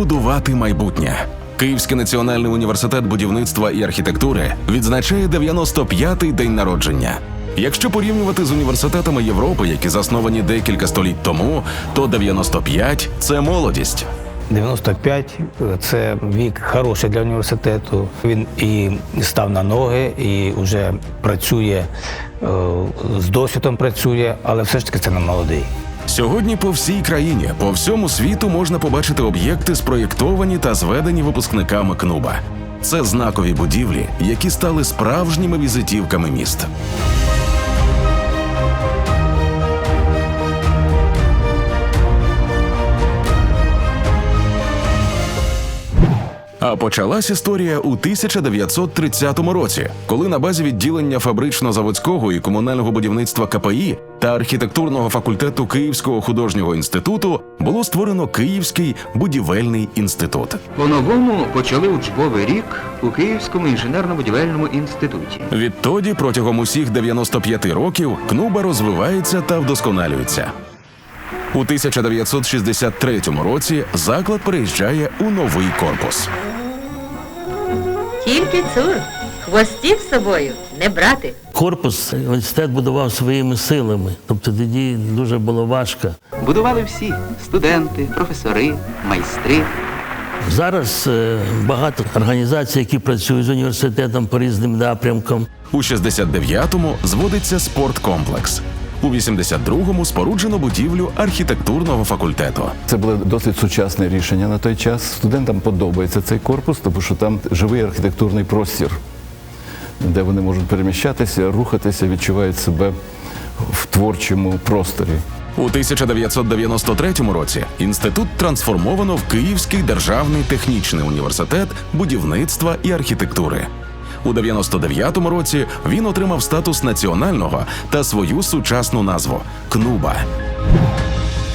будувати майбутнє. Київський національний університет будівництва і архітектури відзначає 95-й день народження. Якщо порівнювати з університетами Європи, які засновані декілька століть тому, то 95 – це молодість. 95 – це вік хороший для університету. Він і став на ноги, і вже працює е, з досвідом працює, але все ж таки це не молодий. Сьогодні по всій країні, по всьому світу можна побачити об'єкти, спроєктовані та зведені випускниками КНУБа. Це знакові будівлі, які стали справжніми візитівками міст. А почалась історія у 1930 році, коли на базі відділення фабрично-заводського і комунального будівництва КПІ та архітектурного факультету Київського художнього інституту було створено Київський будівельний інститут. По-новому почали учбовий рік у Київському інженерно-будівельному інституті. Відтоді, протягом усіх 95 років, КНУБА розвивається та вдосконалюється. У 1963 році заклад переїжджає у новий корпус. Тільки цур, хвостів з собою не брати. Корпус університет будував своїми силами, тобто тоді дуже було важко. Будували всі студенти, професори, майстри. Зараз е, багато організацій, які працюють з університетом по різним напрямкам. У 69-му зводиться спорткомплекс. У 82-му споруджено будівлю архітектурного факультету. Це було досить сучасне рішення на той час. Студентам подобається цей корпус, тому що там живий архітектурний простір, де вони можуть переміщатися, рухатися, відчувають себе в творчому просторі. У 1993 році інститут трансформовано в Київський державний технічний університет будівництва і архітектури. У 99-му році він отримав статус національного та свою сучасну назву КНУБА.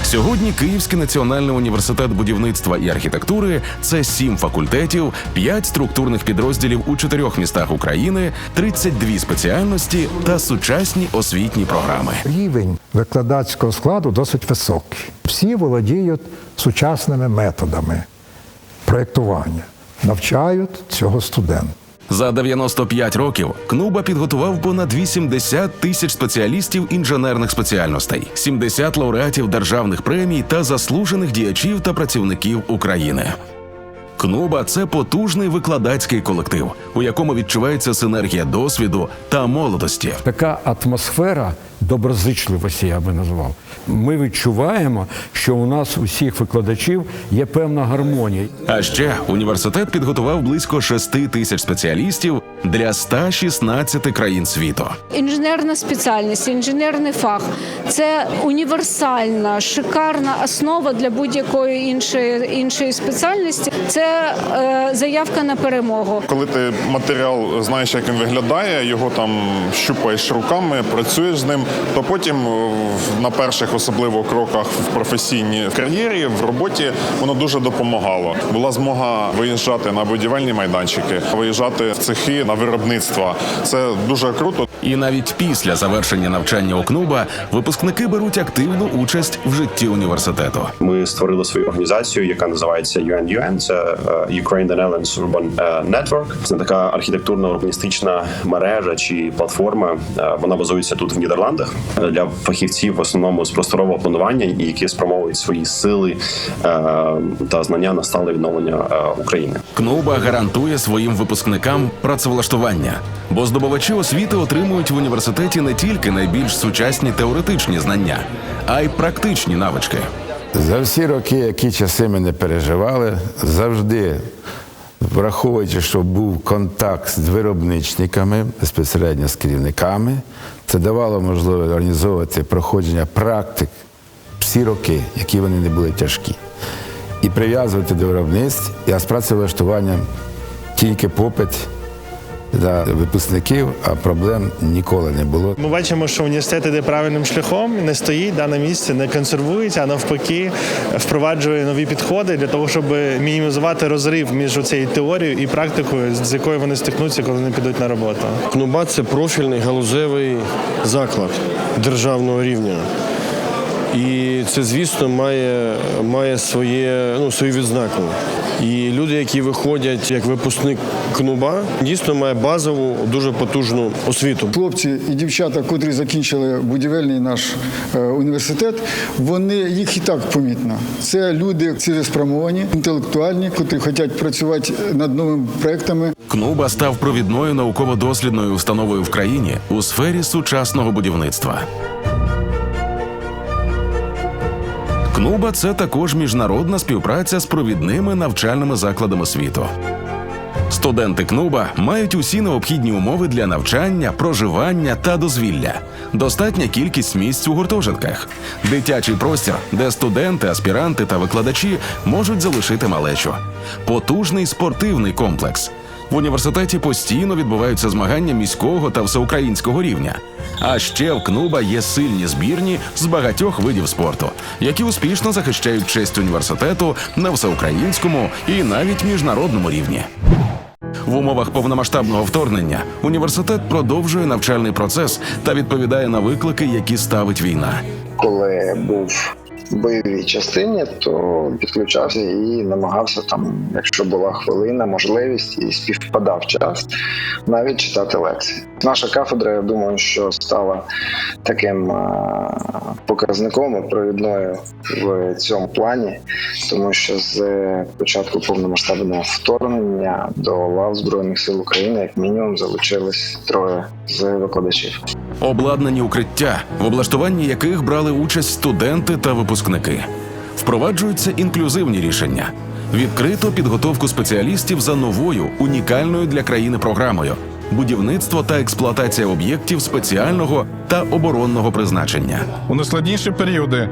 Сьогодні Київський національний університет будівництва і архітектури це сім факультетів, п'ять структурних підрозділів у чотирьох містах України, 32 спеціальності та сучасні освітні програми. Рівень викладацького складу досить високий. Всі володіють сучасними методами проєктування, навчають цього студента. За 95 років КНУБА підготував понад 80 тисяч спеціалістів інженерних спеціальностей, 70 лауреатів державних премій та заслужених діячів та працівників України. КНУБА це потужний викладацький колектив, у якому відчувається синергія досвіду та молодості. така атмосфера доброзичливості, я би назвав. Ми відчуваємо, що у нас у всіх викладачів є певна гармонія. А ще університет підготував близько 6 тисяч спеціалістів для 116 країн світу. Інженерна спеціальність, інженерний фах це універсальна, шикарна основа для будь-якої іншої іншої спеціальності. Це е, заявка на перемогу. Коли ти матеріал знаєш, як він виглядає, його там щупаєш руками, працюєш з ним, то потім е, в- на перших особливо кроках в професійній кар'єрі, в роботі воно дуже допомагало. Була змога виїжджати на будівельні майданчики, виїжджати в цехи на виробництва. Це дуже круто. І навіть після завершення навчання у КНУБА випускники беруть активну участь в житті університету. Ми створили свою організацію, яка називається UNUN, це е, Ukraine the Netherlands Urban е, Network. Це така архітектурно урбаністична мережа чи платформа. Вона базується тут в Нідерландах е, для фахівців в основному з просторового планування, і які спрямовують свої сили е, та знання на стале відновлення е, України. КНУБА гарантує своїм випускникам працевлаштування, бо здобувачі освіти отримують в університеті не тільки найбільш сучасні теоретичні знання, а й практичні навички. За всі роки, які часи ми не переживали, завжди, враховуючи, що був контакт з виробничниками, безпосередньо з керівниками, це давало можливість організовувати проходження практик всі роки, які вони не були тяжкі. І прив'язувати до виробництв, а з працевлаштуванням тільки попит для випускників, а проблем ніколи не було. Ми бачимо, що університет іде правильним шляхом, не стоїть да, на місці, не консервується, а навпаки впроваджує нові підходи для того, щоб мінімізувати розрив між цією теорією і практикою, з якою вони стикнуться, коли вони підуть на роботу. КНУБА це профільний галузевий заклад державного рівня. І це, звісно, має, має своє, ну, свою відзнаку. І люди, які виходять як випускник КНУБА, дійсно має базову, дуже потужну освіту. Хлопці і дівчата, котрі закінчили будівельний наш е, університет, вони їх і так помітно. Це люди цілеспрямовані, інтелектуальні, котрі хочуть працювати над новими проектами. КНУБА став провідною науково-дослідною установою в країні у сфері сучасного будівництва. КНУБА це також міжнародна співпраця з провідними навчальними закладами світу. Студенти КНУБА мають усі необхідні умови для навчання, проживання та дозвілля, достатня кількість місць у гуртожитках, дитячий простір, де студенти, аспіранти та викладачі можуть залишити малечу, потужний спортивний комплекс. В університеті постійно відбуваються змагання міського та всеукраїнського рівня. А ще в КНУБА є сильні збірні з багатьох видів спорту, які успішно захищають честь університету на всеукраїнському і навіть міжнародному рівні. В умовах повномасштабного вторгнення університет продовжує навчальний процес та відповідає на виклики, які ставить війна. коли був бойовій частині, то підключався і намагався там, якщо була хвилина, можливість і співпадав час, навіть читати лекції. Наша кафедра, я думаю, що стала таким е, показником провідною в цьому плані, тому що з початку повномасштабного вторгнення до лав збройних сил України, як мінімум, залучились троє з викладачів. Обладнані укриття, в облаштуванні яких брали участь студенти та випускники. Впроваджуються інклюзивні рішення. Відкрито підготовку спеціалістів за новою унікальною для країни програмою будівництво та експлуатація об'єктів спеціального та оборонного призначення. У найскладніші періоди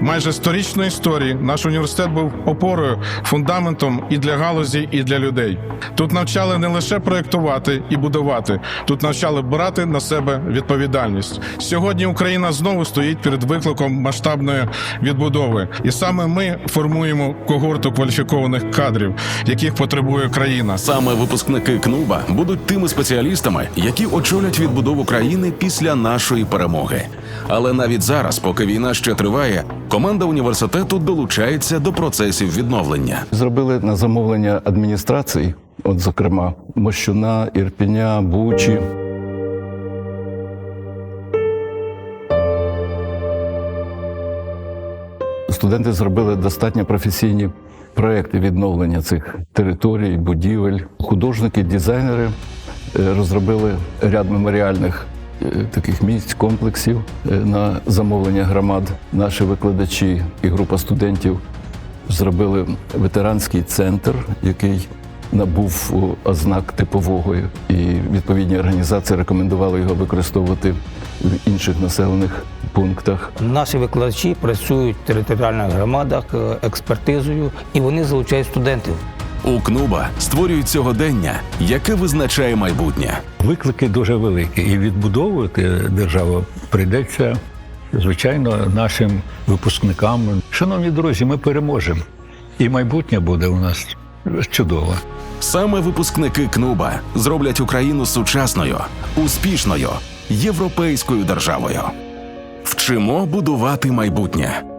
майже сторічної історії наш університет був опорою, фундаментом і для галузі, і для людей. Тут навчали не лише проєктувати і будувати, тут навчали брати на себе відповідальність. Сьогодні Україна знову стоїть перед викликом масштабної відбудови, і саме ми формуємо когорту кваліфікованих кадрів, яких потребує країна. Саме випускники КНУБА будуть тими спеціалістами, які очолять відбудову країни після нашої перемоги. Але навіть зараз, поки війна ще триває, команда університету долучається до процесів відновлення. Зробили на замовлення адміністрації, от зокрема Мощуна, Ірпіня, Бучі. Студенти зробили достатньо професійні проекти відновлення цих територій, будівель. Художники, дизайнери е, розробили ряд меморіальних таких місць, комплексів е, на замовлення громад. Наші викладачі і група студентів зробили ветеранський центр, який набув ознак типового, і відповідні організації рекомендували його використовувати в інших населених пунктах. Наші викладачі працюють в територіальних громадах е, експертизою, і вони залучають студентів. У КНУБА створюють сьогодення, яке визначає майбутнє. Виклики дуже великі, і відбудовувати державу прийдеться, звичайно, нашим випускникам. Шановні друзі, ми переможемо. І майбутнє буде у нас чудове. Саме випускники КНУБА зроблять Україну сучасною, успішною, європейською державою. Вчимо будувати майбутнє.